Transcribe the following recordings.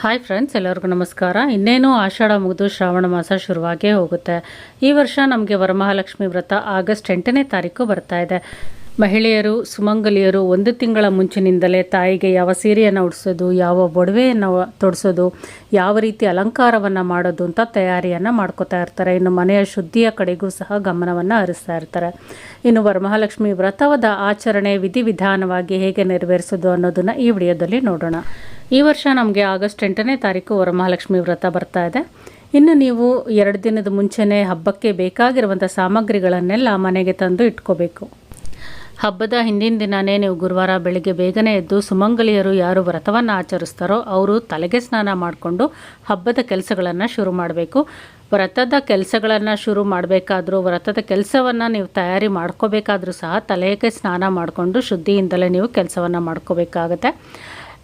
Hi friends ಎಲ್ಲರಿಗೂ ನಮಸ್ಕಾರ. ಇನ್ನೇನು ಆಷಾಢ ಮುಗಿದು ಶ್ರಾವಣ ಮಾಸ ಶುರುವಾಗೇ ಹೋಗುತ್ತೆ. ಈ ವರ್ಷ ನಮಗೆ ವರಮಹಾಲಕ್ಷ್ಮಿ ವ್ರತ ಆಗಸ್ಟ್ ಎಂಟನೇ ತಾರೀಕು ಬರ್ತಾ ಇದೆ. ಮಹಿಳೆಯರು, ಸುಮಂಗಲಿಯರು ಒಂದು ತಿಂಗಳ ಮುಂಚಿನಿಂದಲೇ ತಾಯಿಗೆ ಯಾವ ಸೀರೆಯನ್ನು ಉಡಿಸೋದು, ಯಾವ ಒಡವೆಯನ್ನು ತೊಡಿಸೋದು, ಯಾವ ರೀತಿ ಅಲಂಕಾರವನ್ನು ಮಾಡೋದು ಅಂತ ತಯಾರಿಯನ್ನು ಮಾಡ್ಕೋತಾ ಇರ್ತಾರೆ. ಇನ್ನು ಮನೆಯ ಶುದ್ಧಿಯ ಕಡೆಗೂ ಸಹ ಗಮನವನ್ನು ಹರಿಸ್ತಾ ಇರ್ತಾರೆ. ಇನ್ನು ವರಮಹಾಲಕ್ಷ್ಮಿ ವ್ರತವದ ಆಚರಣೆ ವಿಧಿವಿಧಾನವಾಗಿ ಹೇಗೆ ನೆರವೇರಿಸೋದು ಅನ್ನೋದನ್ನು ಈ ವಿಡಿಯೋದಲ್ಲಿ ನೋಡೋಣ. ಈ ವರ್ಷ ನಮಗೆ ಆಗಸ್ಟ್ ಎಂಟನೇ ತಾರೀಕು ವರಮಹಾಲಕ್ಷ್ಮಿ ವ್ರತ ಬರ್ತಾ ಇದೆ. ಇನ್ನು ನೀವು ಎರಡು ದಿನದ ಮುಂಚೆನೇ ಹಬ್ಬಕ್ಕೆ ಬೇಕಾಗಿರುವಂಥ ಸಾಮಗ್ರಿಗಳನ್ನೆಲ್ಲ ಮನೆಗೆ ತಂದು ಇಟ್ಕೋಬೇಕು. ಹಬ್ಬದ ಹಿಂದಿನ ದಿನವೇ ನೀವು ಗುರುವಾರ ಬೆಳಿಗ್ಗೆ ಬೇಗನೆ ಎದ್ದು ಸುಮಂಗಲಿಯರು ಯಾರು ವ್ರತವನ್ನು ಆಚರಿಸ್ತಾರೋ ಅವರು ತಲೆಗೆ ಸ್ನಾನ ಮಾಡಿಕೊಂಡು ಹಬ್ಬದ ಕೆಲಸಗಳನ್ನು ಶುರು ಮಾಡಬೇಕು. ವ್ರತದ ಕೆಲಸಗಳನ್ನು ಶುರು ಮಾಡಬೇಕಾದ್ರೂ ವ್ರತದ ಕೆಲಸವನ್ನು ನೀವು ತಯಾರಿ ಮಾಡ್ಕೋಬೇಕಾದ್ರೂ ಸಹ ತಲೆಗೆ ಸ್ನಾನ ಮಾಡಿಕೊಂಡು ಶುದ್ಧಿಯಿಂದಲೇ ನೀವು ಕೆಲಸವನ್ನು ಮಾಡ್ಕೋಬೇಕಾಗತ್ತೆ.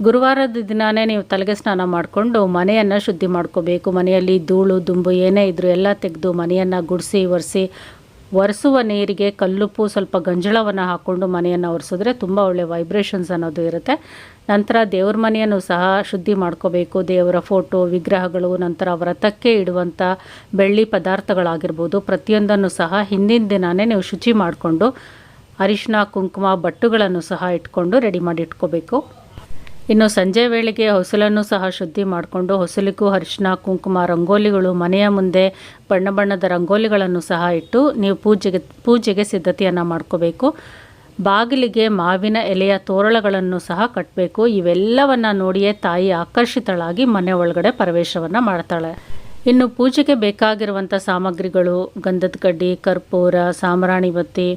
ಗುರುವಾರದ ದಿನವೇ ನೀವು ತಲೆಗೆ ಸ್ನಾನ ಮಾಡಿಕೊಂಡು ಮನೆಯನ್ನು ಶುದ್ಧಿ ಮಾಡ್ಕೋಬೇಕು. ಮನೆಯಲ್ಲಿ ಧೂಳು, ದುಂಬು ಏನೇ ಇದ್ದರೂ ಎಲ್ಲ ತೆಗೆದು ಮನೆಯನ್ನು ಗುಡಿಸಿ, ಒರೆಸಿ, ಒರೆಸುವ ನೀರಿಗೆ ಕಲ್ಲುಪ್ಪು ಸ್ವಲ್ಪ ಗಂಜಳವನ್ನು ಹಾಕ್ಕೊಂಡು ಮನೆಯನ್ನು ಒರೆಸಿದ್ರೆ ತುಂಬ ಒಳ್ಳೆಯ ವೈಬ್ರೇಷನ್ಸ್ ಅನ್ನೋದು ಇರುತ್ತೆ. ನಂತರ ದೇವ್ರ ಮನೆಯನ್ನು ಸಹ ಶುದ್ಧಿ ಮಾಡ್ಕೋಬೇಕು. ದೇವರ ಫೋಟೋ ವಿಗ್ರಹಗಳು, ನಂತರ ವ್ರತಕ್ಕೆ ಇಡುವಂಥ ಬೆಳ್ಳಿ ಪದಾರ್ಥಗಳಾಗಿರ್ಬೋದು. ಪ್ರತಿಯೊಂದನ್ನು ಸಹ ಹಿಂದಿನ ದಿನವೇ ನೀವು ಶುಚಿ ಮಾಡಿಕೊಂಡು ಅರಿಶಿನ ಕುಂಕುಮ, ಬಟ್ಟುಗಳನ್ನು ಸಹ ಇಟ್ಕೊಂಡು ರೆಡಿ ಮಾಡಿ ಇಟ್ಕೋಬೇಕು. ಇನ್ನು ಸಂಜೆ ವೇಳೆಗೆ ಹೊಸಲನ್ನು ಸಹ ಶುದ್ಧಿ ಮಾಡಿಕೊಂಡು ಹೊಸಲಿಗೂ ಅರಿಶಿನ, ಕುಂಕುಮ, ರಂಗೋಲಿಗಳು, ಮನೆಯ ಮುಂದೆ ಬಣ್ಣ ಬಣ್ಣದ ರಂಗೋಲಿಗಳನ್ನು ಸಹ ಇಟ್ಟು ನೀವು ಪೂಜೆಗೆ ಪೂಜೆಗೆ ಸಿದ್ಧತೆಯನ್ನು ಮಾಡ್ಕೋಬೇಕು. ಬಾಗಿಲಿಗೆ ಮಾವಿನ ಎಲೆಯ ತೋರಳಗಳನ್ನು ಸಹ ಕಟ್ಟಬೇಕು ಇವೆಲ್ಲವನ್ನು ನೋಡಿಯೇ ತಾಯಿ ಆಕರ್ಷಿತಳಾಗಿ ಮನೆ ಒಳಗಡೆ ಪ್ರವೇಶವನ್ನು ಮಾಡ್ತಾಳೆ. ಇನ್ನು ಪೂಜೆಗೆ ಬೇಕಾಗಿರುವಂಥ ಸಾಮಗ್ರಿಗಳು, ಗಂಧದ ಕಡ್ಡಿ, ಕರ್ಪೂರ ಸಾಮರಾಣಿ ಬತ್ತಿ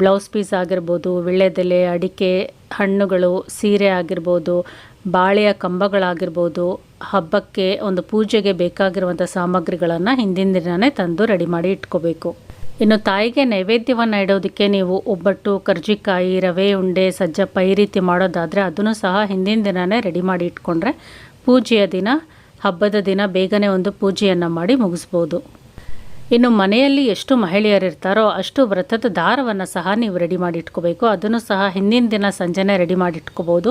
ಬ್ಲೌಸ್ ಪೀಸ್ ಆಗಿರ್ಬೋದು, ವಿಳ್ಳೆದೆಲೆ, ಅಡಿಕೆ ಹಣ್ಣುಗಳು, ಸೀರೆ ಆಗಿರ್ಬೋದು, ಬಾಳೆಯ ಕಂಬಗಳಾಗಿರ್ಬೋದು, ಹಬ್ಬಕ್ಕೆ ಒಂದು ಪೂಜೆಗೆ ಬೇಕಾಗಿರುವಂಥ ಸಾಮಗ್ರಿಗಳನ್ನು ಹಿಂದಿನ ದಿನವೇ ತಂದು ರೆಡಿ ಮಾಡಿ ಇಟ್ಕೋಬೇಕು. ಇನ್ನು ತಾಯಿಗೆ ನೈವೇದ್ಯವನ್ನು ಇಡೋದಕ್ಕೆ ನೀವು ಒಬ್ಬಟ್ಟು, ಕರ್ಜಿಕಾಯಿ, ರವೆ ಉಂಡೆ, ಸಜ್ಜಪ್ಪ ಈ ರೀತಿ ಮಾಡೋದಾದರೆ ಅದನ್ನು ಸಹ ಹಿಂದಿನ ದಿನವೇ ರೆಡಿ ಮಾಡಿ ಇಟ್ಕೊಂಡ್ರೆ ಪೂಜೆಯ ದಿನ, ಹಬ್ಬದ ದಿನ ಬೇಗನೆ ಒಂದು ಪೂಜೆಯನ್ನು ಮಾಡಿ ಮುಗಿಸ್ಬೋದು. ಇನ್ನು ಮನೆಯಲ್ಲಿ ಎಷ್ಟು ಮಹಿಳೆಯರಿರ್ತಾರೋ ಅಷ್ಟು ವ್ರತದ ದಾರವನ್ನು ಸಹ ನೀವು ರೆಡಿ ಮಾಡಿ ಇಟ್ಕೋಬೇಕು. ಅದನ್ನು ಸಹ ಹಿಂದಿನ ದಿನ ಸಂಜೆನೇ ರೆಡಿ ಮಾಡಿ ಇಟ್ಕೋಬೋದು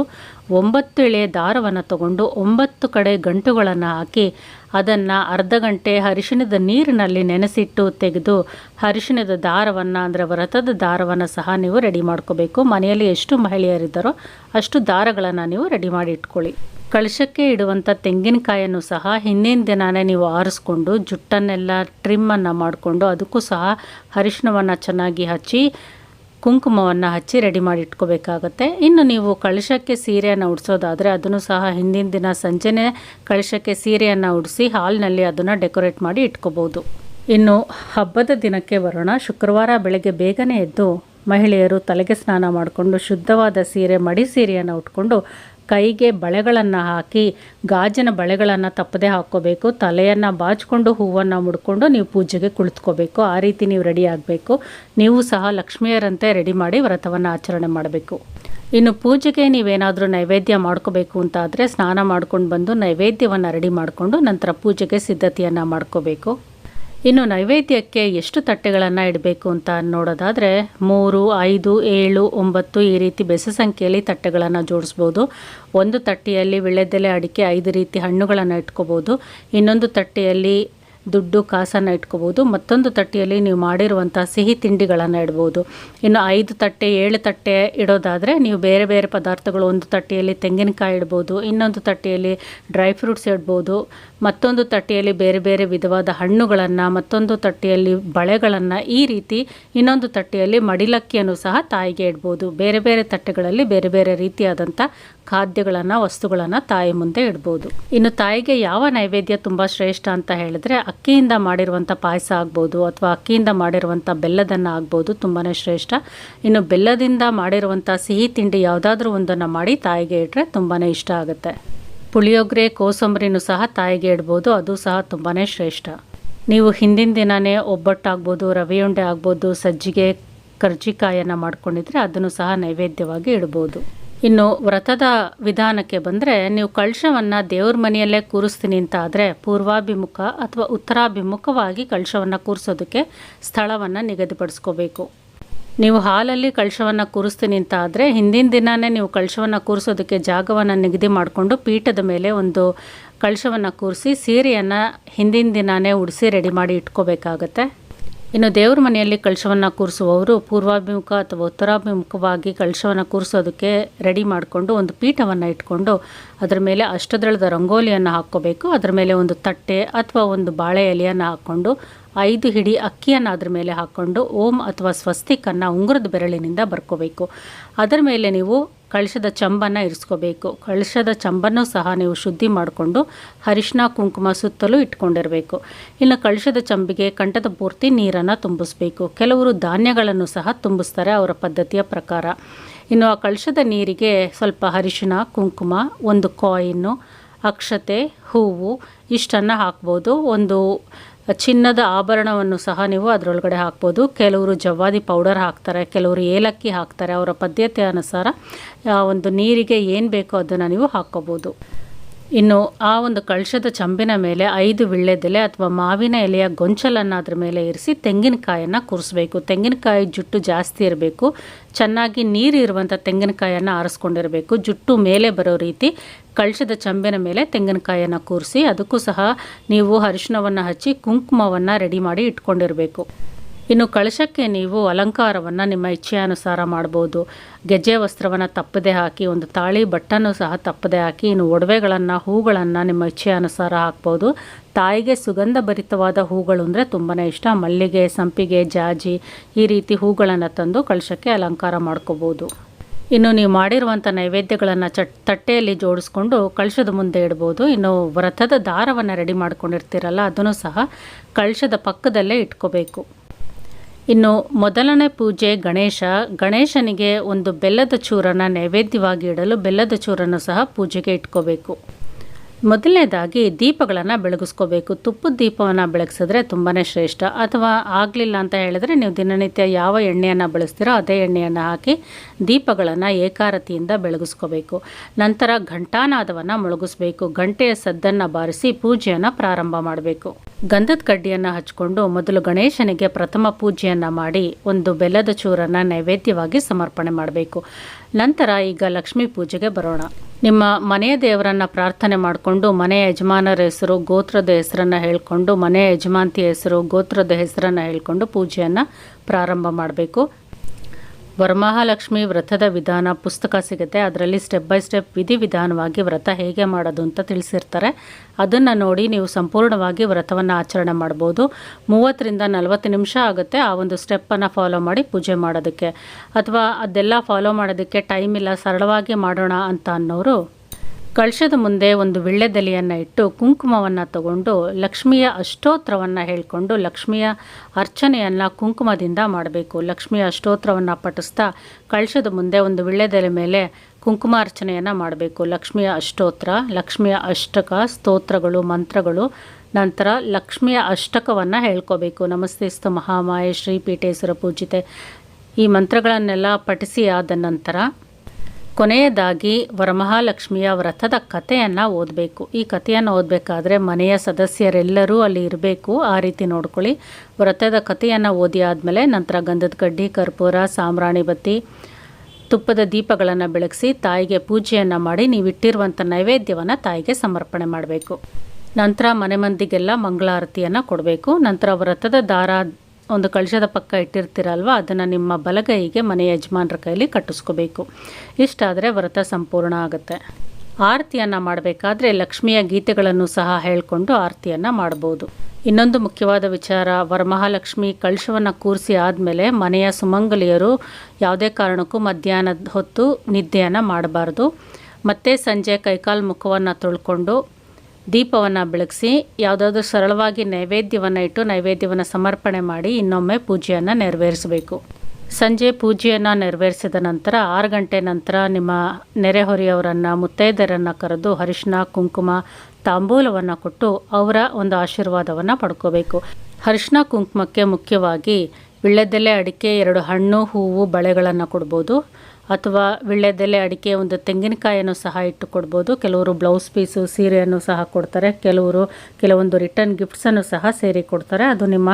ಒಂಬತ್ತು ಎಳೆ ದಾರವನ್ನು ತಗೊಂಡು ಒಂಬತ್ತು ಕಡೆ ಗಂಟುಗಳನ್ನು ಹಾಕಿ ಅದನ್ನು ಅರ್ಧ ಗಂಟೆ ಅರಿಶಿಣದ ನೀರಿನಲ್ಲಿ ನೆನೆಸಿಟ್ಟು ತೆಗೆದು ಅರಿಶಿಣದ ದಾರವನ್ನು ಅಂದರೆ ವ್ರತದ ದಾರವನ್ನು ಸಹ ನೀವು ರೆಡಿ ಮಾಡ್ಕೋಬೇಕು. ಮನೆಯಲ್ಲಿ ಎಷ್ಟು ಮಹಿಳೆಯರಿದ್ದಾರೋ ಅಷ್ಟು ದಾರಗಳನ್ನು ನೀವು ರೆಡಿ ಮಾಡಿ ಇಟ್ಕೊಳ್ಳಿ. ಕಳಶಕ್ಕೆ ಇಡುವಂಥ ತೆಂಗಿನಕಾಯನ್ನು ಸಹ ಹಿಂದಿನ ದಿನಾನೇ ನೀವು ಆರಿಸ್ಕೊಂಡು ಜುಟ್ಟನ್ನೆಲ್ಲ ಟ್ರಿಮ್ಮನ್ನು ಮಾಡಿಕೊಂಡು ಅದಕ್ಕೂ ಸಹ ಅರಿಶಿಣವನ್ನು ಚೆನ್ನಾಗಿ ಹಚ್ಚಿ, ಕುಂಕುಮವನ್ನು ಹಚ್ಚಿ ರೆಡಿ ಮಾಡಿ ಇಟ್ಕೋಬೇಕಾಗತ್ತೆ. ಇನ್ನು ನೀವು ಕಳಶಕ್ಕೆ ಸೀರೆಯನ್ನು ಉಡಿಸೋದಾದರೆ ಅದನ್ನು ಸಹ ಹಿಂದಿನ ದಿನ ಸಂಜೆನೇ ಕಳಶಕ್ಕೆ ಸೀರೆಯನ್ನು ಉಡಿಸಿ ಹಾಲ್ನಲ್ಲಿ ಅದನ್ನು ಡೆಕೋರೇಟ್ ಮಾಡಿ ಇಟ್ಕೋಬೋದು. ಇನ್ನು ಹಬ್ಬದ ದಿನಕ್ಕೆ ಬರೋಣ. ಶುಕ್ರವಾರ ಬೆಳಗ್ಗೆ ಬೇಗನೆ ಎದ್ದು ಮಹಿಳೆಯರು ತಲೆಗೆ ಸ್ನಾನ ಮಾಡಿಕೊಂಡು ಶುದ್ಧವಾದ ಸೀರೆ ಮಡಿ ಸೀರೆಯನ್ನು ಉಟ್ಕೊಂಡು ಕೈಗೆ ಬಳೆಗಳನ್ನು ಹಾಕಿ, ಗಾಜಿನ ಬಳೆಗಳನ್ನು ತಪ್ಪದೆ ಹಾಕ್ಕೋಬೇಕು. ತಲೆಯನ್ನು ಬಾಚಿಕೊಂಡು, ಹೂವನ್ನು ಮುಡ್ಕೊಂಡು ನೀವು ಪೂಜೆಗೆ ಕುಳಿತ್ಕೋಬೇಕು. ಆ ರೀತಿ ನೀವು ರೆಡಿ ಆಗಬೇಕು. ನೀವು ಸಹ ಲಕ್ಷ್ಮಿಯರಂತೆ ರೆಡಿ ಮಾಡಿ ವ್ರತವನ್ನು ಆಚರಣೆ ಮಾಡಬೇಕು. ಇನ್ನು ಪೂಜೆಗೆ ನೀವೇನಾದರೂ ನೈವೇದ್ಯ ಮಾಡ್ಕೋಬೇಕು ಅಂತ ಆದರೆ ಸ್ನಾನ ಮಾಡ್ಕೊಂಡು ಬಂದು ನೈವೇದ್ಯವನ್ನು ರೆಡಿ ಮಾಡಿಕೊಂಡು ನಂತರ ಪೂಜೆಗೆ ಸಿದ್ಧತೆಯನ್ನು ಮಾಡ್ಕೋಬೇಕು. ಇನ್ನು ನೈವೇದ್ಯಕ್ಕೆ ಎಷ್ಟು ತಟ್ಟೆಗಳನ್ನು ಇಡಬೇಕು ಅಂತ ನೋಡೋದಾದರೆ ಮೂರು, ಐದು, ಏಳು, ಒಂಬತ್ತು ಈ ರೀತಿ ಬೆಸ ಸಂಖ್ಯೆಯಲ್ಲಿ ತಟ್ಟೆಗಳನ್ನು ಜೋಡಿಸ್ಬೋದು. ಒಂದು ತಟ್ಟೆಯಲ್ಲಿ ವಿಳೆದೆಲೆ ಅಡಿಕೆ ಐದು ರೀತಿ ಹಣ್ಣುಗಳನ್ನು ಇಟ್ಕೋಬೋದು. ಇನ್ನೊಂದು ತಟ್ಟೆಯಲ್ಲಿ ದುಡ್ಡು, ಕಾಸನ್ನು ಇಟ್ಕೋಬೋದು. ಮತ್ತೊಂದು ತಟ್ಟೆಯಲ್ಲಿ ನೀವು ಮಾಡಿರುವಂಥ ಸಿಹಿ ತಿಂಡಿಗಳನ್ನು ಇಡ್ಬೋದು. ಇನ್ನು ಐದು ತಟ್ಟೆ, ಏಳು ತಟ್ಟೆ ಇಡೋದಾದರೆ ನೀವು ಬೇರೆ ಬೇರೆ ಪದಾರ್ಥಗಳು ಒಂದು ತಟ್ಟೆಯಲ್ಲಿ ತೆಂಗಿನಕಾಯಿ ಇಡ್ಬೋದು. ಇನ್ನೊಂದು ತಟ್ಟೆಯಲ್ಲಿ ಡ್ರೈ ಫ್ರೂಟ್ಸ್ ಇಡ್ಬೋದು. ಮತ್ತೊಂದು ತಟ್ಟೆಯಲ್ಲಿ ಬೇರೆ ಬೇರೆ ವಿಧವಾದ ಹಣ್ಣುಗಳನ್ನು, ಮತ್ತೊಂದು ತಟ್ಟೆಯಲ್ಲಿ ಬಳೆಗಳನ್ನು ಈ ರೀತಿ ಇನ್ನೊಂದು ತಟ್ಟೆಯಲ್ಲಿ ಮಡಿಲಕ್ಕಿಯನ್ನು ಸಹ ತಾಯಿಗೆ ಇಡ್ಬೋದು. ಬೇರೆ ಬೇರೆ ತಟ್ಟೆಗಳಲ್ಲಿ ಬೇರೆ ಬೇರೆ ರೀತಿಯಾದಂಥ ಖಾದ್ಯಗಳನ್ನು, ವಸ್ತುಗಳನ್ನು ತಾಯಿ ಮುಂದೆ ಇಡ್ಬೋದು. ಇನ್ನು ತಾಯಿಗೆ ಯಾವ ನೈವೇದ್ಯ ತುಂಬ ಶ್ರೇಷ್ಠ ಅಂತ ಹೇಳಿದ್ರೆ ಅಕ್ಕಿಯಿಂದ ಮಾಡಿರುವಂಥ ಪಾಯಸ ಆಗ್ಬೋದು ಅಥವಾ ಅಕ್ಕಿಯಿಂದ ಮಾಡಿರುವಂಥ ಬೆಲ್ಲದನ್ನು ಆಗ್ಬೋದು ತುಂಬಾ ಶ್ರೇಷ್ಠ. ಇನ್ನು ಬೆಲ್ಲದಿಂದ ಮಾಡಿರುವಂಥ ಸಿಹಿ ತಿಂಡಿ ಯಾವುದಾದ್ರೂ ಒಂದನ್ನು ಮಾಡಿ ತಾಯಿಗೆ ಇಟ್ಟರೆ ತುಂಬಾ ಇಷ್ಟ ಆಗುತ್ತೆ. ಪುಳಿಯೋಗರೆ, ಕೋಸಂಬರಿನೂ ಸಹ ತಾಯಿಗೆ ಇಡ್ಬೋದು. ಅದು ಸಹ ತುಂಬಾ ಶ್ರೇಷ್ಠ. ನೀವು ಹಿಂದಿನ ದಿನವೇ ಒಬ್ಬಟ್ಟಾಗ್ಬೋದು ರವೆ ಉಂಡೆ ಆಗ್ಬೋದು, ಸಜ್ಜಿಗೆ ಕರ್ಜಿಕಾಯನ್ನು ಮಾಡ್ಕೊಂಡಿದ್ರೆ ಅದನ್ನು ಸಹ ನೈವೇದ್ಯವಾಗಿ ಇಡ್ಬೋದು. ಇನ್ನು ವ್ರತದ ವಿಧಾನಕ್ಕೆ ಬಂದರೆ ನೀವು ಕಳಶವನ್ನು ದೇವ್ರ ಮನೆಯಲ್ಲೇ ಕೂರಿಸ್ತೀನಿ ಅಂತ ಆದರೆ ಪೂರ್ವಾಭಿಮುಖ ಅಥವಾ ಉತ್ತರಾಭಿಮುಖವಾಗಿ ಕಳಶವನ್ನು ಕೂರಿಸೋದಕ್ಕೆ ಸ್ಥಳವನ್ನು ನಿಗದಿಪಡಿಸ್ಕೋಬೇಕು. ನೀವು ಹಾಲಲ್ಲಿ ಕಳಶವನ್ನು ಕೂರಿಸ್ತೀನಿ ಅಂತ ಆದರೆ ಹಿಂದಿನ ದಿನವೇ ನೀವು ಕಳಶವನ್ನು ಕೂರಿಸೋದಕ್ಕೆ ಜಾಗವನ್ನು ನಿಗದಿ ಮಾಡಿಕೊಂಡು ಪೀಠದ ಮೇಲೆ ಒಂದು ಕಳಶವನ್ನು ಕೂರಿಸಿ ಸೀರೆಯನ್ನು ಹಿಂದಿನ ದಿನವೇ ಉಡಿಸಿ ರೆಡಿ ಮಾಡಿ ಇಟ್ಕೋಬೇಕಾಗತ್ತೆ. ಇನ್ನು ದೇವ್ರ ಮನೆಯಲ್ಲಿ ಕಳಶವನ್ನು ಕೂರಿಸುವವರು ಪೂರ್ವಾಭಿಮುಖ ಅಥವಾ ಉತ್ತರಾಭಿಮುಖವಾಗಿ ಕಳಶವನ್ನು ಕೂರಿಸೋದಕ್ಕೆ ರೆಡಿ ಮಾಡಿಕೊಂಡು ಒಂದು ಪೀಠವನ್ನು ಇಟ್ಕೊಂಡು ಅದರ ಮೇಲೆ ಅಷ್ಟದಳದ ರಂಗೋಲಿಯನ್ನು ಹಾಕ್ಕೋಬೇಕು. ಅದರ ಮೇಲೆ ಒಂದು ತಟ್ಟೆ ಅಥವಾ ಒಂದು ಬಾಳೆ ಎಲೆಯನ್ನು ಹಾಕ್ಕೊಂಡು ಐದು ಹಿಡಿ ಅಕ್ಕಿಯನ್ನು ಅದ್ರ ಮೇಲೆ ಹಾಕ್ಕೊಂಡು ಓಂ ಅಥವಾ ಸ್ವಸ್ತಿಕನ್ನು ಉಂಗುರದ ಬೆರಳಿನಿಂದ ಬರ್ಕೋಬೇಕು. ಅದರ ಮೇಲೆ ನೀವು ಕಳಶದ ಚಂಬನ್ನು ಇರಿಸ್ಕೋಬೇಕು. ಕಳಶದ ಚಂಬನ್ನು ಸಹ ನೀವು ಶುದ್ಧಿ ಮಾಡಿಕೊಂಡು ಅರಿಶಿನ ಕುಂಕುಮ ಸುತ್ತಲೂ ಇಟ್ಕೊಂಡಿರಬೇಕು. ಇನ್ನು ಕಳಶದ ಚಂಬಿಗೆ ಕಂಠದ ಪೂರ್ತಿ ನೀರನ್ನು ತುಂಬಿಸ್ಬೇಕು. ಕೆಲವರು ಧಾನ್ಯಗಳನ್ನು ಸಹ ತುಂಬಿಸ್ತಾರೆ ಅವರ ಪದ್ಧತಿಯ ಪ್ರಕಾರ. ಇನ್ನು ಆ ಕಳಶದ ನೀರಿಗೆ ಸ್ವಲ್ಪ ಅರಿಶಿನ ಕುಂಕುಮ, ಒಂದು ಕಾಯಿನ್ನು, ಅಕ್ಷತೆ, ಹೂವು ಇಷ್ಟನ್ನು ಹಾಕ್ಬೋದು. ಒಂದು ಚಿನ್ನದ ಆಭರಣವನ್ನು ಸಹ ನೀವು ಅದರೊಳಗಡೆ ಹಾಕ್ಬೋದು. ಕೆಲವರು ಜವಾದಿ ಪೌಡರ್ ಹಾಕ್ತಾರೆ, ಕೆಲವರು ಏಲಕ್ಕಿ ಹಾಕ್ತಾರೆ. ಅವರ ಪದ್ಧತಿ ಅನುಸಾರ ಒಂದು ನೀರಿಗೆ ಏನು ಬೇಕೋ ಅದನ್ನು ನೀವು ಹಾಕ್ಕೋಬೋದು. ಇನ್ನು ಆ ಒಂದು ಕಳಶದ ಚಂಬಿನ ಮೇಲೆ ಐದು ವಿಳ್ಳೆದೆಲೆ ಅಥವಾ ಮಾವಿನ ಎಲೆಯ ಗೊಂಚಲನ್ನು ಅದರ ಮೇಲೆ ಇರಿಸಿ ತೆಂಗಿನಕಾಯನ್ನು ಕೂರಿಸ್ಬೇಕು. ತೆಂಗಿನಕಾಯಿ ಜುಟ್ಟು ಜಾಸ್ತಿ ಇರಬೇಕು. ಚೆನ್ನಾಗಿ ನೀರು ಇರುವಂಥ ತೆಂಗಿನಕಾಯನ್ನು ಆರಿಸ್ಕೊಂಡಿರಬೇಕು. ಜುಟ್ಟು ಮೇಲೆ ಬರೋ ರೀತಿ ಕಳಶದ ಚಂಬಿನ ಮೇಲೆ ತೆಂಗಿನಕಾಯನ್ನು ಕೂರಿಸಿ, ಅದಕ್ಕೂ ಸಹ ನೀವು ಅರಿಶಿನವನ್ನು ಹಚ್ಚಿ ಕುಂಕುಮವನ್ನು ರೆಡಿ ಮಾಡಿ ಇಟ್ಕೊಂಡಿರಬೇಕು. ಇನ್ನು ಕಳಶಕ್ಕೆ ನೀವು ಅಲಂಕಾರವನ್ನು ನಿಮ್ಮ ಇಚ್ಛೆಯಾನುಸಾರ ಮಾಡ್ಬೋದು. ಗೆಜ್ಜೆ ವಸ್ತ್ರವನ್ನು ತಪ್ಪದೆ ಹಾಕಿ, ಒಂದು ತಾಳಿ ಬಟ್ಟನ್ನು ಸಹ ತಪ್ಪದೆ ಹಾಕಿ, ಇನ್ನು ಒಡವೆಗಳನ್ನು, ಹೂಗಳನ್ನು ನಿಮ್ಮ ಇಚ್ಛೆಯಾನುಸಾರ ಹಾಕ್ಬೋದು. ತಾಯಿಗೆ ಸುಗಂಧ ಭರಿತವಾದ ಹೂಗಳು ಅಂದರೆ ತುಂಬಾ ಇಷ್ಟ. ಮಲ್ಲಿಗೆ, ಸಂಪಿಗೆ, ಜಾಜಿ, ಈ ರೀತಿ ಹೂಗಳನ್ನು ತಂದು ಕಳಶಕ್ಕೆ ಅಲಂಕಾರ ಮಾಡ್ಕೋಬೋದು. ಇನ್ನು ನೀವು ಮಾಡಿರುವಂಥ ನೈವೇದ್ಯಗಳನ್ನು ಚಟ್, ತಟ್ಟೆಯಲ್ಲಿ ಜೋಡಿಸ್ಕೊಂಡು ಕಳಶದ ಮುಂದೆ ಇಡ್ಬೋದು. ಇನ್ನು ವ್ರತದ ದಾರವನ್ನು ರೆಡಿ ಮಾಡ್ಕೊಂಡಿರ್ತೀರಲ್ಲ, ಅದನ್ನು ಸಹ ಕಳಶದ ಪಕ್ಕದಲ್ಲೇ ಇಟ್ಕೋಬೇಕು. ಇನ್ನು ಮೊದಲನೇ ಪೂಜೆ ಗಣೇಶ. ಗಣೇಶನಿಗೆ ಒಂದು ಬೆಲ್ಲದ ಚೂರನ್ನು ನೈವೇದ್ಯವಾಗಿ ಇಡಲು ಬೆಲ್ಲದ ಚೂರನ್ನು ಸಹ ಪೂಜೆಗೆ ಇಟ್ಕೋಬೇಕು. ಮೊದಲನೇದಾಗಿ ದೀಪಗಳನ್ನು ಬೆಳಗಿಸ್ಕೋಬೇಕು. ತುಪ್ಪದ ದೀಪವನ್ನು ಬೆಳಗಿಸಿದ್ರೆ ತುಂಬಾ ಶ್ರೇಷ್ಠ. ಅಥವಾ ಆಗಲಿಲ್ಲ ಅಂತ ಹೇಳಿದ್ರೆ ನೀವು ದಿನನಿತ್ಯ ಯಾವ ಎಣ್ಣೆಯನ್ನು ಬಳಸ್ತೀರೋ ಅದೇ ಎಣ್ಣೆಯನ್ನು ಹಾಕಿ ದೀಪಗಳನ್ನು ಏಕಾರತಿಯಿಂದ ಬೆಳಗಿಸ್ಕೋಬೇಕು. ನಂತರ ಘಂಟಾನಾದವನ್ನು ಮುಳುಗಿಸ್ಬೇಕು. ಗಂಟೆಯ ಸದ್ದನ್ನು ಬಾರಿಸಿ ಪೂಜೆಯನ್ನು ಪ್ರಾರಂಭ ಮಾಡಬೇಕು. ಗಂಧದ ಕಡ್ಡಿಯನ್ನು ಹಚ್ಕೊಂಡು ಮೊದಲು ಗಣೇಶನಿಗೆ ಪ್ರಥಮ ಪೂಜೆಯನ್ನು ಮಾಡಿ ಒಂದು ಬೆಲ್ಲದ ಚೂರನ್ನು ನೈವೇದ್ಯವಾಗಿ ಸಮರ್ಪಣೆ ಮಾಡಬೇಕು. ನಂತರ ಈಗ ಲಕ್ಷ್ಮೀ ಪೂಜೆಗೆ ಬರೋಣ. ನಿಮ್ಮ ಮನೆಯ ದೇವರನ್ನು ಪ್ರಾರ್ಥನೆ ಮಾಡಿಕೊಂಡು ಮನೆಯ ಯಜಮಾನರ ಹೆಸರು, ಗೋತ್ರದ ಹೆಸರನ್ನು ಹೇಳ್ಕೊಂಡು ಮನೆಯ ಯಜಮಾಂತಿಯ ಹೆಸರು, ಗೋತ್ರದ ಹೆಸರನ್ನು ಹೇಳ್ಕೊಂಡು ಪೂಜೆಯನ್ನು ಪ್ರಾರಂಭ ಮಾಡಬೇಕು. ವರಮಹಾಲಕ್ಷ್ಮಿ ವ್ರತದ ವಿಧಾನ ಪುಸ್ತಕ ಸಿಗುತ್ತೆ. ಅದರಲ್ಲಿ ಸ್ಟೆಪ್ ಬೈ ಸ್ಟೆಪ್ ವಿಧಿವಿಧಾನವಾಗಿ ವ್ರತ ಹೇಗೆ ಮಾಡೋದು ಅಂತ ತಿಳಿಸಿರ್ತಾರೆ. ಅದನ್ನು ನೋಡಿ ನೀವು ಸಂಪೂರ್ಣವಾಗಿ ವ್ರತವನ್ನು ಆಚರಣೆ ಮಾಡ್ಬೋದು. ಮೂವತ್ತರಿಂದ ನಲವತ್ತು ನಿಮಿಷ ಆಗುತ್ತೆ ಆ ಒಂದು ಸ್ಟೆಪ್ಪನ್ನು ಫಾಲೋ ಮಾಡಿ ಪೂಜೆ ಮಾಡೋದಕ್ಕೆ. ಅಥವಾ ಅದೆಲ್ಲ ಫಾಲೋ ಮಾಡೋದಕ್ಕೆ ಟೈಮ್ ಇಲ್ಲ, ಸರಳವಾಗಿ ಮಾಡೋಣ ಅಂತ ಅನ್ನೋರು ಕಳಶದ ಮುಂದೆ ಒಂದು ವಿಳ್ಳೆದೆಲೆಯನ್ನು ಇಟ್ಟು ಕುಂಕುಮವನ್ನು ತಗೊಂಡು ಲಕ್ಷ್ಮಿಯ ಅಷ್ಟೋತ್ರವನ್ನು ಹೇಳಿಕೊಂಡು ಲಕ್ಷ್ಮಿಯ ಅರ್ಚನೆಯನ್ನು ಕುಂಕುಮದಿಂದ ಮಾಡಬೇಕು. ಲಕ್ಷ್ಮಿಯ ಅಷ್ಟೋತ್ರವನ್ನು ಪಠಿಸ್ತಾ ಕಳಶದ ಮುಂದೆ ಒಂದು ವಿಳ್ಳೆದೆಲೆ ಮೇಲೆ ಕುಂಕುಮ ಅರ್ಚನೆಯನ್ನು ಮಾಡಬೇಕು. ಲಕ್ಷ್ಮಿಯ ಅಷ್ಟೋತ್ರ, ಲಕ್ಷ್ಮಿಯ ಅಷ್ಟಕ ಸ್ತೋತ್ರಗಳು, ಮಂತ್ರಗಳು, ನಂತರ ಲಕ್ಷ್ಮಿಯ ಅಷ್ಟಕವನ್ನು ಹೇಳ್ಕೋಬೇಕು. ನಮಸ್ತೆಸ್ತು ಮಹಾಮಾಯ ಶ್ರೀ ಪೀಠೇಶ್ವರ ಪೂಜಿತೆ. ಈ ಮಂತ್ರಗಳನ್ನೆಲ್ಲ ಪಠಿಸಿ ಆದ ನಂತರ ಕೊನೆಯದಾಗಿ ವರಮಹಾಲಕ್ಷ್ಮಿಯ ವ್ರತದ ಕಥೆಯನ್ನು ಓದಬೇಕು. ಈ ಕಥೆಯನ್ನು ಓದಬೇಕಾದ್ರೆ ಮನೆಯ ಸದಸ್ಯರೆಲ್ಲರೂ ಅಲ್ಲಿ ಇರಬೇಕು. ಆ ರೀತಿ ನೋಡ್ಕೊಳ್ಳಿ. ವ್ರತದ ಕಥೆಯನ್ನು ಓದಿ ಆದಮೇಲೆ ನಂತರ ಗಂಧದ ಕಡ್ಡಿ, ಕರ್ಪೂರ ಸಾಮ್ರಾಣಿ ಬತ್ತಿ, ತುಪ್ಪದ ದೀಪಗಳನ್ನು ಬೆಳಗಿಸಿ ತಾಯಿಗೆ ಪೂಜೆಯನ್ನು ಮಾಡಿ ನೀವು ಇಟ್ಟಿರುವಂಥ ನೈವೇದ್ಯವನ್ನು ತಾಯಿಗೆ ಸಮರ್ಪಣೆ ಮಾಡಬೇಕು. ನಂತರ ಮನೆ ಮಂದಿಗೆಲ್ಲ ಮಂಗಳಾರತಿಯನ್ನು ಕೊಡಬೇಕು. ನಂತರ ವ್ರತದ ದಾರ ಒಂದು ಕಳಶದ ಪಕ್ಕ ಇಟ್ಟಿರ್ತೀರಲ್ವ, ಅದನ್ನು ನಿಮ್ಮ ಬಲಗೈಗೆ ಮನೆ ಯಜಮಾನ್ರ ಕೈಲಿ ಕಟ್ಟಿಸ್ಕೋಬೇಕು. ಇಷ್ಟಾದರೆ ವ್ರತ ಸಂಪೂರ್ಣ ಆಗುತ್ತೆ. ಆರತಿಯನ್ನು ಮಾಡಬೇಕಾದ್ರೆ ಲಕ್ಷ್ಮಿಯ ಗೀತೆಗಳನ್ನು ಸಹ ಹೇಳಿಕೊಂಡು ಆರತಿಯನ್ನು ಮಾಡ್ಬೋದು. ಇನ್ನೊಂದು ಮುಖ್ಯವಾದ ವಿಚಾರ, ವರಮಹಾಲಕ್ಷ್ಮಿ ಕಳಶವನ್ನು ಕೂರಿಸಿ ಆದಮೇಲೆ ಮನೆಯ ಸುಮಂಗಲಿಯರು ಯಾವುದೇ ಕಾರಣಕ್ಕೂ ಮಧ್ಯಾಹ್ನದ ಹೊತ್ತು ನಿದ್ದೆಯನ್ನು ಮಾಡಬಾರ್ದು. ಮತ್ತೆ ಸಂಜೆ ಕೈಕಾಲು ಮುಖವನ್ನು ತೊಳ್ಕೊಂಡು ದೀಪವನ್ನು ಬೆಳಗಿಸಿ ಯಾವುದಾದ್ರೂ ಸರಳವಾಗಿ ನೈವೇದ್ಯವನ್ನು ಇಟ್ಟು ನೈವೇದ್ಯವನ್ನು ಸಮರ್ಪಣೆ ಮಾಡಿ ಇನ್ನೊಮ್ಮೆ ಪೂಜೆಯನ್ನು ನೆರವೇರಿಸಬೇಕು. ಸಂಜೆ ಪೂಜೆಯನ್ನು ನೆರವೇರಿಸಿದ ನಂತರ ಆರು ಗಂಟೆ ನಂತರ ನಿಮ್ಮ ನೆರೆಹೊರೆಯವರನ್ನು, ಮುತ್ತೈದೆಯರನ್ನು ಕರೆದು ಅರಿಶಿನ ಕುಂಕುಮ, ತಾಂಬೂಲವನ್ನು ಕೊಟ್ಟು ಅವರ ಒಂದು ಆಶೀರ್ವಾದವನ್ನು ಪಡ್ಕೋಬೇಕು. ಅರಿಶಿನ ಕುಂಕುಮಕ್ಕೆ ಮುಖ್ಯವಾಗಿ ವಿಳ್ಳೆದೆಲೆ, ಅಡಿಕೆ, ಎರಡು ಹಣ್ಣು, ಹೂವು, ಬಳೆಗಳನ್ನು ಕೊಡ್ಬೋದು. ಅಥವಾ ವಿಳ್ಯದೆಲೆ, ಅಡಿಕೆ, ಒಂದು ತೆಂಗಿನಕಾಯನ್ನು ಸಹ ಇಟ್ಟು ಕೊಡ್ಬೋದು ಕೆಲವರು ಬ್ಲೌಸ್ ಪೀಸು, ಸೀರೆಯನ್ನು ಸಹ ಕೊಡ್ತಾರೆ. ಕೆಲವರು ಕೆಲವೊಂದು ರಿಟರ್ನ್ ಗಿಫ್ಟ್ಸನ್ನು ಸಹ ಸೇರಿ ಕೊಡ್ತಾರೆ ಅದು ನಿಮ್ಮ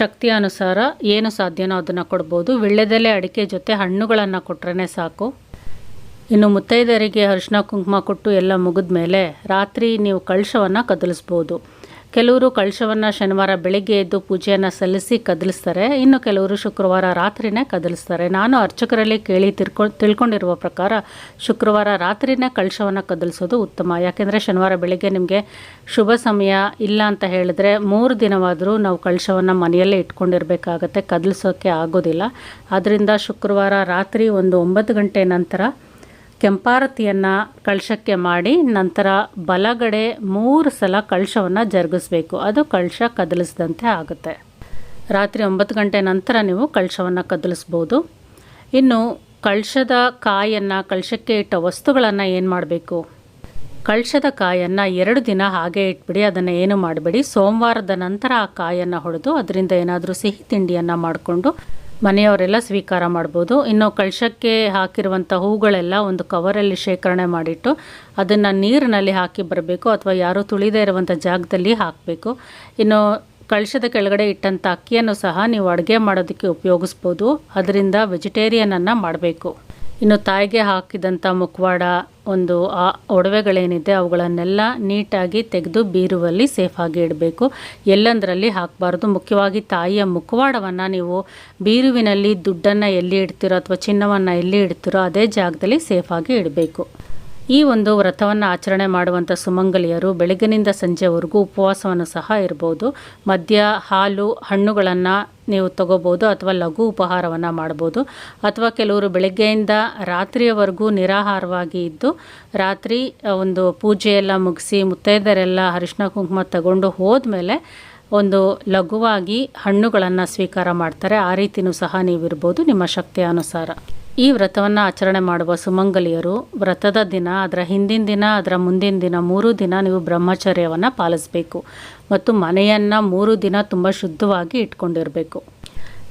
ಶಕ್ತಿ ಅನುಸಾರ ಏನು ಸಾಧ್ಯನೋ ಅದನ್ನು ಕೊಡ್ಬೋದು. ವಿಳ್ಯದೆಲೆ, ಅಡಿಕೆ ಜೊತೆ ಹಣ್ಣುಗಳನ್ನು ಕೊಟ್ರೇ ಸಾಕು. ಇನ್ನು ಮುತ್ತೈದರಿಗೆ ಅರಿಶಿನ, ಕುಂಕುಮ ಕೊಟ್ಟು ಎಲ್ಲ ಮುಗಿದ ಮೇಲೆ ರಾತ್ರಿ ನೀವು ಕಳಶವನ್ನು ಕದಲಿಸ್ಬೋದು. ಕೆಲವರು ಕಳಶವನ್ನು ಶನಿವಾರ ಬೆಳಿಗ್ಗೆ ಎದ್ದು ಪೂಜೆಯನ್ನು ಸಲ್ಲಿಸಿ ಕದಲಿಸ್ತಾರೆ. ಇನ್ನು ಕೆಲವರು ಶುಕ್ರವಾರ ರಾತ್ರಿನೇ ಕದಲಿಸ್ತಾರೆ. ನಾನು ಅರ್ಚಕರಲ್ಲಿ ಕೇಳಿ ತಿಳ್ಕೊ ತಿಳ್ಕೊಂಡಿರುವ ಪ್ರಕಾರ ಶುಕ್ರವಾರ ರಾತ್ರಿನೇ ಕಳಶವನ್ನು ಕದಲಿಸೋದು ಉತ್ತಮ. ಯಾಕೆಂದರೆ ಶನಿವಾರ ಬೆಳಿಗ್ಗೆ ನಿಮಗೆ ಶುಭ ಸಮಯ ಇಲ್ಲ ಅಂತ ಹೇಳಿದ್ರೆ ಮೂರು ದಿನವಾದರೂ ನಾವು ಕಳಶವನ್ನು ಮನೆಯಲ್ಲೇ ಇಟ್ಕೊಂಡಿರಬೇಕಾಗತ್ತೆ. ಕದಲಿಸೋಕ್ಕೆ ಆಗೋದಿಲ್ಲ. ಆದ್ದರಿಂದ ಶುಕ್ರವಾರ ರಾತ್ರಿ ಒಂದು ಒಂಬತ್ತು ಗಂಟೆ ನಂತರ ಕೆಂಪಾರತಿಯನ್ನು ಕಳಶಕ್ಕೆ ಮಾಡಿ ನಂತರ ಬಲಗಡೆ ಮೂರು ಸಲ ಕಳಶವನ್ನು ಜರುಗಿಸ್ಬೇಕು. ಅದು ಕಳಶ ಕದಲಿಸಿದಂತೆ ಆಗುತ್ತೆ. ರಾತ್ರಿ ಒಂಬತ್ತು ಗಂಟೆ ನಂತರ ನೀವು ಕಳಶವನ್ನು ಕದಲಿಸ್ಬೋದು. ಇನ್ನು ಕಳಶದ ಕಾಯನ್ನು, ಕಳಶಕ್ಕೆ ಇಟ್ಟ ವಸ್ತುಗಳನ್ನು ಏನು ಮಾಡಬೇಕು? ಕಳಶದ ಕಾಯನ್ನು ಎರಡು ದಿನ ಹಾಗೆ ಇಟ್ಬಿಡಿ, ಅದನ್ನು ಏನು ಮಾಡಬೇಡಿ. ಸೋಮವಾರದ ನಂತರ ಆ ಕಾಯನ್ನು ಹೊಡೆದು, ಅದರಿಂದ ಏನಾದರೂ ಸಿಹಿ ತಿಂಡಿಯನ್ನು ಮಾಡಿಕೊಂಡು ಮನೆಯವರೆಲ್ಲ ಸ್ವೀಕಾರ ಮಾಡ್ಬೋದು. ಇನ್ನು ಕಳಶಕ್ಕೆ ಹಾಕಿರುವಂಥ ಹೂಗಳೆಲ್ಲ ಒಂದು ಕವರಲ್ಲಿ ಶೇಖರಣೆ ಮಾಡಿಟ್ಟು ಅದನ್ನು ನೀರಿನಲ್ಲಿ ಹಾಕಿ ಬರಬೇಕು ಅಥವಾ ಯಾರೂ ತುಳಿದೇ ಇರುವಂಥ ಜಾಗದಲ್ಲಿ ಹಾಕಬೇಕು. ಇನ್ನು ಕಳಶದ ಕೆಳಗಡೆ ಇಟ್ಟಂಥ ಅಕ್ಕಿಯನ್ನು ಸಹ ನೀವು ಅಡುಗೆ ಮಾಡೋದಕ್ಕೆ ಉಪಯೋಗಿಸ್ಬೋದು. ಅದರಿಂದ ವೆಜಿಟೇರಿಯನನ್ನು ಮಾಡಬೇಕು. ಇನ್ನು ತಾಯಿಗೆ ಹಾಕಿದಂಥ ಮುಖವಾಡ ಒಂದು, ಆ ಒಡವೆಗಳೇನಿದೆ ಅವುಗಳನ್ನೆಲ್ಲ ನೀಟಾಗಿ ತೆಗೆದು ಬೀರುವಲ್ಲಿ ಸೇಫಾಗಿ ಇಡಬೇಕು. ಎಲ್ಲಂದರಲ್ಲಿ ಹಾಕಬಾರ್ದು. ಮುಖ್ಯವಾಗಿ ತಾಯಿಯ ಮುಖವಾಡವನ್ನು ನೀವು ಬೀರುವಿನಲ್ಲಿ ದುಡ್ಡನ್ನು ಎಲ್ಲಿ ಇಡ್ತೀರೋ ಅಥವಾ ಚಿನ್ನವನ್ನು ಎಲ್ಲಿ ಇಡ್ತೀರೋ ಅದೇ ಜಾಗದಲ್ಲಿ ಸೇಫಾಗಿ ಇಡಬೇಕು. ಈ ಒಂದು ವ್ರತವನ್ನು ಆಚರಣೆ ಮಾಡುವಂಥ ಸುಮಂಗಲಿಯರು ಬೆಳಗಿನಿಂದ ಸಂಜೆವರೆಗೂ ಉಪವಾಸವನ್ನು ಸಹ ಇರ್ಬೋದು. ಮದ್ಯ, ಹಾಲು, ಹಣ್ಣುಗಳನ್ನು ನೀವು ತಗೋಬೋದು ಅಥವಾ ಲಘು ಉಪಹಾರವನ್ನು ಮಾಡ್ಬೋದು. ಅಥವಾ ಕೆಲವರು ಬೆಳಗ್ಗೆಯಿಂದ ರಾತ್ರಿಯವರೆಗೂ ನಿರಾಹಾರವಾಗಿ ಇದ್ದು, ರಾತ್ರಿ ಒಂದು ಪೂಜೆಯೆಲ್ಲ ಮುಗಿಸಿ ಮುತ್ತೈದರೆಲ್ಲ ಅರಿಶಿನ ಕುಂಕುಮ ತಗೊಂಡು ಹೋದ್ಮೇಲೆ ಒಂದು ಲಘುವಾಗಿ ಹಣ್ಣುಗಳನ್ನು ಸ್ವೀಕಾರ ಮಾಡ್ತಾರೆ. ಆ ರೀತಿಯೂ ಸಹ ನೀವಿರ್ಬೋದು ನಿಮ್ಮ ಶಕ್ತಿಯ ಅನುಸಾರ. ಈ ವ್ರತವನ್ನು ಆಚರಣೆ ಮಾಡುವ ಸುಮಂಗಲಿಯರು ವ್ರತದ ದಿನ, ಅದರ ಹಿಂದಿನ ದಿನ, ಅದರ ಮುಂದಿನ ದಿನ, ಮೂರು ದಿನ ನೀವು ಬ್ರಹ್ಮಚರ್ಯವನ್ನು ಪಾಲಿಸಬೇಕು. ಮತ್ತು ಮನೆಯನ್ನು ಮೂರು ದಿನ ತುಂಬ ಶುದ್ಧವಾಗಿ ಇಟ್ಕೊಂಡಿರಬೇಕು.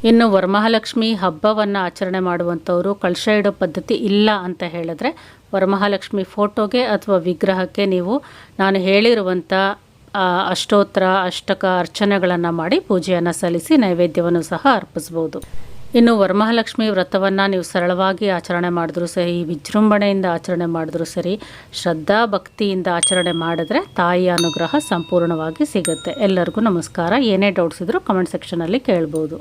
ಇನ್ನು ವರಮಹಾಲಕ್ಷ್ಮಿ ಹಬ್ಬವನ್ನು ಆಚರಣೆ ಮಾಡುವಂಥವರು ಕಳಶ ಇಡೋ ಪದ್ಧತಿ ಇಲ್ಲ ಅಂತ ಹೇಳಿದ್ರೆ ವರಮಹಾಲಕ್ಷ್ಮಿ ಫೋಟೋಗೆ ಅಥವಾ ವಿಗ್ರಹಕ್ಕೆ ನೀವು ನಾನು ಹೇಳಿರುವಂಥ ಅಷ್ಟೋತ್ರ, ಅಷ್ಟಕ ಅರ್ಚನೆಗಳನ್ನು ಮಾಡಿ ಪೂಜೆಯನ್ನು ಸಲ್ಲಿಸಿ ನೈವೇದ್ಯವನ್ನು ಸಹ ಅರ್ಪಿಸ್ಬೋದು. ಇನ್ನು ವರಮಹಾಲಕ್ಷ್ಮಿ ವ್ರತವನ್ನು ನೀವು ಸರಳವಾಗಿ ಆಚರಣೆ ಮಾಡಿದ್ರು ಸರಿ ವಿಜೃಂಭಣೆಯಿಂದ ಆಚರಣೆ ಮಾಡಿದ್ರು ಸರಿ, ಶ್ರದ್ಧಾ ಭಕ್ತಿಯಿಂದ ಆಚರಣೆ ಮಾಡಿದ್ರೆ ತಾಯಿಯ ಅನುಗ್ರಹ ಸಂಪೂರ್ಣವಾಗಿ ಸಿಗುತ್ತೆ. ಎಲ್ಲರಿಗೂ ನಮಸ್ಕಾರ. ಏನೇ ಡೌಟ್ಸ್ ಇದ್ದರೂ ಕಮೆಂಟ್ ಸೆಕ್ಷನಲ್ಲಿ ಕೇಳ್ಬೋದು.